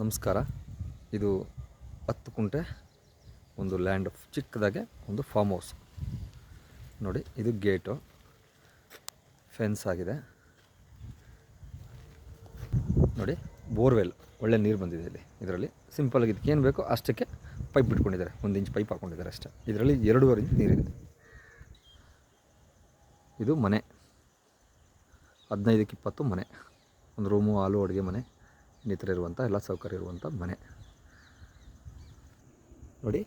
ನಮಸ್ಕಾರ. ಇದು ಹತ್ತು ಕುಂಟೆ ಒಂದು ಲ್ಯಾಂಡ್ ಚಿಕ್ಕದಾಗೆ ಒಂದು ಫಾರ್ಮ್ ಹೌಸ್ ನೋಡಿ, ಇದು ಗೇಟು ಫೆನ್ಸ್ ಆಗಿದೆ. ನೋಡಿ ಬೋರ್ವೆಲ್ ಒಳ್ಳೆ ನೀರು ಬಂದಿದೆ ಇಲ್ಲಿ. ಇದರಲ್ಲಿ ಸಿಂಪಲಾಗಿ ಏನು ಬೇಕೋ, ಅಷ್ಟಕ್ಕೆ ಪೈಪ್ ಬಿಟ್ಕೊಂಡಿದ್ದಾರೆ. ಒಂದು ಇಂಚ್ ಪೈಪ್ ಹಾಕ್ಕೊಂಡಿದ್ದಾರೆ ಅಷ್ಟೇ. ಇದರಲ್ಲಿ ಎರಡೂವರೆ ಇಂಚ್ ನೀರಿದೆ. ಇದು ಮನೆ. ಹದಿನೈದಕ್ಕೆ ಇಪ್ಪತ್ತು ಮನೆ. ಒಂದು ರೂಮು ಹಾಲು, ಅಡುಗೆ ಮನೆ. ಇನ್ನಿತರ ಇರುವಂಥ, ಎಲ್ಲ ಸೌಕರ್ಯ ಇರುವಂಥ ಮನೆ. ನೋಡಿ,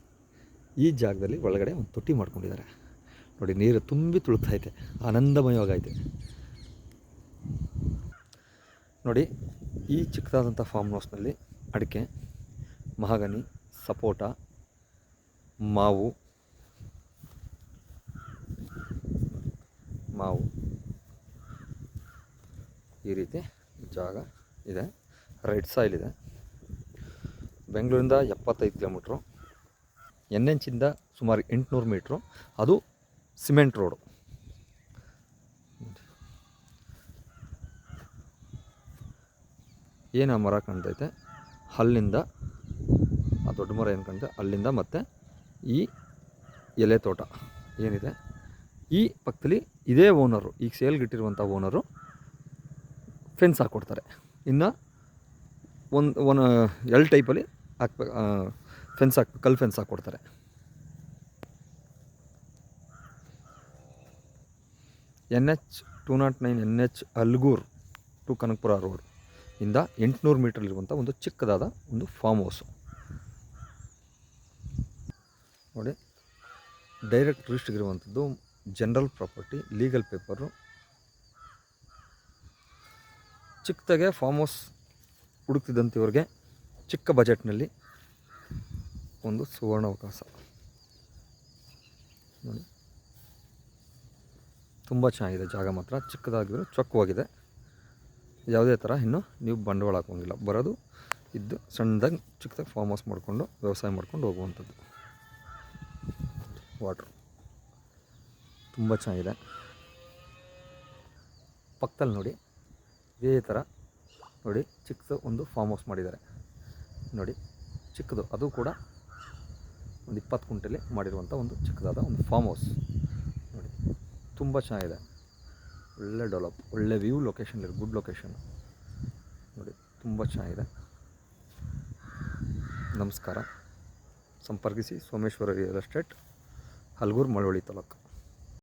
ಈ ಜಾಗದಲ್ಲಿ ಒಳಗಡೆ ಒಂದು ತೊಟ್ಟಿ ಮಾಡ್ಕೊಂಡಿದ್ದಾರೆ. ನೋಡಿ, ನೀರು ತುಂಬಿ ತುಳುಕ್ತೈತೆ ಆನಂದಮಯವಾಗೈತೆ. ನೋಡಿ, ಈ ಚಿಕ್ಕದಾದಂಥ ಫಾರ್ಮ್ ಹೌಸ್ನಲ್ಲಿ ಅಡಿಕೆ, ಮಹಾಗನಿ, ಸಪೋಟ, ಮಾವು ಮಾವು ಈ ರೀತಿ ಜಾಗ ಇದೆ. ರೆಡ್ ಸಾಯಿಲ್ ಇದೆ. ಬೆಂಗಳೂರಿಂದ ಎಪ್ಪತ್ತೈದು ಕಿಲೋಮೀಟ್ರು. ಎನ್ ಎಂಚಿಂದ ಸುಮಾರು ಎಂಟುನೂರು ಮೀಟ್ರು. ಅದು ಸಿಮೆಂಟ್ ರೋಡು. ಏನು ಮರ ಕಾಣ್ತೈತೆ? ಅಲ್ಲಿಂದ ಆ ದೊಡ್ಡ ಮರ ಏನು ಕಾಣ್ತೈತೆ? ಅಲ್ಲಿಂದ ಮತ್ತು ಈ ಎಲೆ ತೋಟ ಏನಿದೆ? ಈ ಪಕ್ಕದಲ್ಲಿ ಇದೇ ಓನರು ಈಗ ಸೇಲ್ಗಿಟ್ಟಿರುವಂಥ ಓನರು ಫೆನ್ಸ್ ಹಾಕ್ಕೊಡ್ತಾರೆ ಇನ್ನು ಒಂದು ಒನ್ ಎಲ್ ಟೈಪಲ್ಲಿ ಹಾಕ್ಬೇಕು ಫೆನ್ಸ್ ಹಾಕ್ ಕಲ್ fence ಹಾಕ್ಕೊಡ್ತಾರೆ N H two nought nine N H Algur to Kanakapura road ಇಂದ ಎಂಟುನೂರು ಮೀಟ್ರಲ್ಲಿರುವಂಥ ಒಂದು ಚಿಕ್ಕದಾದ ಒಂದು ಫಾರ್ಮ್ ಹೌಸು ನೋಡಿ ಡೈರೆಕ್ಟ್ ರಿಜಿಸ್ಟ್ರಿಗಿರುವಂಥದ್ದು ಜನರಲ್ ಪ್ರಾಪರ್ಟಿ ಲೀಗಲ್ ಪೇಪರು ಚಿಕ್ಕದಾಗೆ ಫಾರ್ಮ್ ಹೌಸ್ ಹುಡುಕ್ತಿದ್ದಂಥವ್ರಿಗೆ ಚಿಕ್ಕ ಬಜೆಟ್ನಲ್ಲಿ ಒಂದು ಸುವರ್ಣ ಅವಕಾಶ ನೋಡಿ. ತುಂಬ ಚೆನ್ನಾಗಿದೆ ಜಾಗ ಮಾತ್ರ. ಚಿಕ್ಕದಾಗಿರೋ ಚೊಕ್ಕವಾಗಿದೆ. ಯಾವುದೇ ಥರ ಇನ್ನೂ ನೀವು ಬಂಡವಾಳ ಹಾಕೋಂಗಿಲ್ಲ ಬರೋದು ಇದ್ದು ಸಣ್ಣದಾಗಿ ಚಿಕ್ಕದಾಗಿ ಫಾರ್ಮ್ ಹೌಸ್ ಮಾಡಿಕೊಂಡು, ವ್ಯವಸಾಯ ಮಾಡ್ಕೊಂಡು ಹೋಗುವಂಥದ್ದು. ವಾಟ್ರು ತುಂಬ ಚೆನ್ನಾಗಿದೆ. ಪಕ್ಕದಲ್ಲಿ ನೋಡಿ, ಇದೇ ಥರ ನೋಡಿ ಚಿಕ್ಕದು ಒಂದು ಫಾರ್ಮ್ ಹೌಸ್ ಮಾಡಿದ್ದಾರೆ. ನೋಡಿ ಚಿಕ್ಕದು, ಅದು ಕೂಡ ಒಂದು ಇಪ್ಪತ್ತು ಕುಂಟೆಲಿ ಮಾಡಿರುವಂಥ ಒಂದು ಚಿಕ್ಕದಾದ ಒಂದು ಫಾರ್ಮ್ ಹೌಸ್. ನೋಡಿ, ತುಂಬ ಚೆನ್ನಾಗಿದೆ. ಒಳ್ಳೆ ಡೆವಲಪ್, ಒಳ್ಳೆ ವ್ಯೂ ಲೊಕೇಶನ್ ಗುಡ್ ಲೊಕೇಶನ್. ನೋಡಿ, ತುಂಬ ಚೆನ್ನಾಗಿದೆ. ನಮಸ್ಕಾರ. ಸಂಪರ್ಕಿಸಿ ಸೋಮೇಶ್ವರ ರಿಯಲ್ ಎಸ್ಟೇಟ್, ಹಲ್ಗೂರು ಮಳವಳ್ಳಿ ತಾಲೂಕು.